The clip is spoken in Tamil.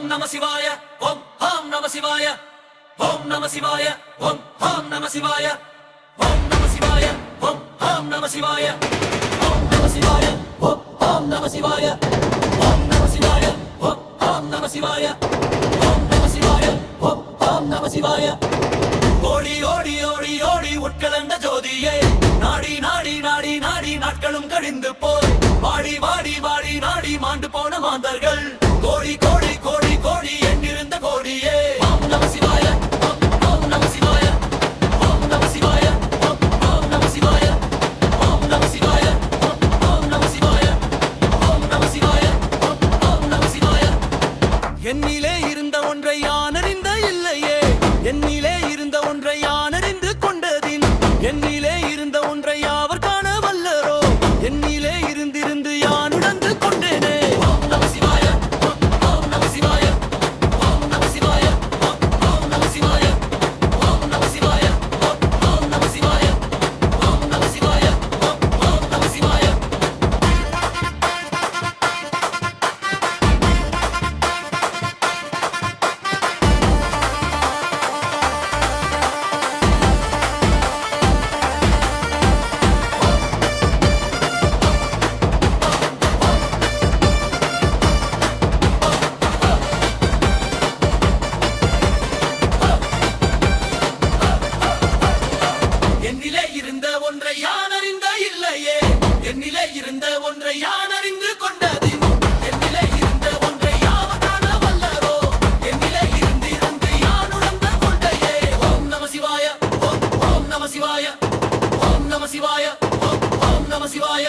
ஓம் நம சிவாய ஓம் ஹாம் நம சிவாய ஓம் நம சிவாய ஓம் ஹாம் நம சிவாய ஓம் நம சிவாய ஓம் ஹாம் நம சிவாய ஓம் நம சிவாய ஓம் ஹாம் நம சிவாய ஓம் நம சிவாய ஓம் ஹாம் நம சிவாய ஓம் நம சிவாய ஓம் ஹாம் நம சிவாய ஓடி ஓடி ஓடி ஓடி உட்கலந்த ஜோதியே நாடி நாடி நாடி நாடி நாட்களும் கழிந்து போய் வாடி வாடி வாடி நாடி மாண்டு போன மாந்தர்கள் கோடி கோடி ஒன்றை யானை ஒன்றை யான் அறிந்த இல்லையே என்னிலே இருந்த ஒன்றை யான் அறிந்து கொண்டது என்னிலே இருந்த ஒன்றை யாவதான வல்லரோ. என்னிலே இருந்திருந்து யான் உணர்ந்த கொண்டையே. ஓம் நம சிவாய ஓம் ஓம் ஓம் நம ஓம் ஓம் நம சிவாய.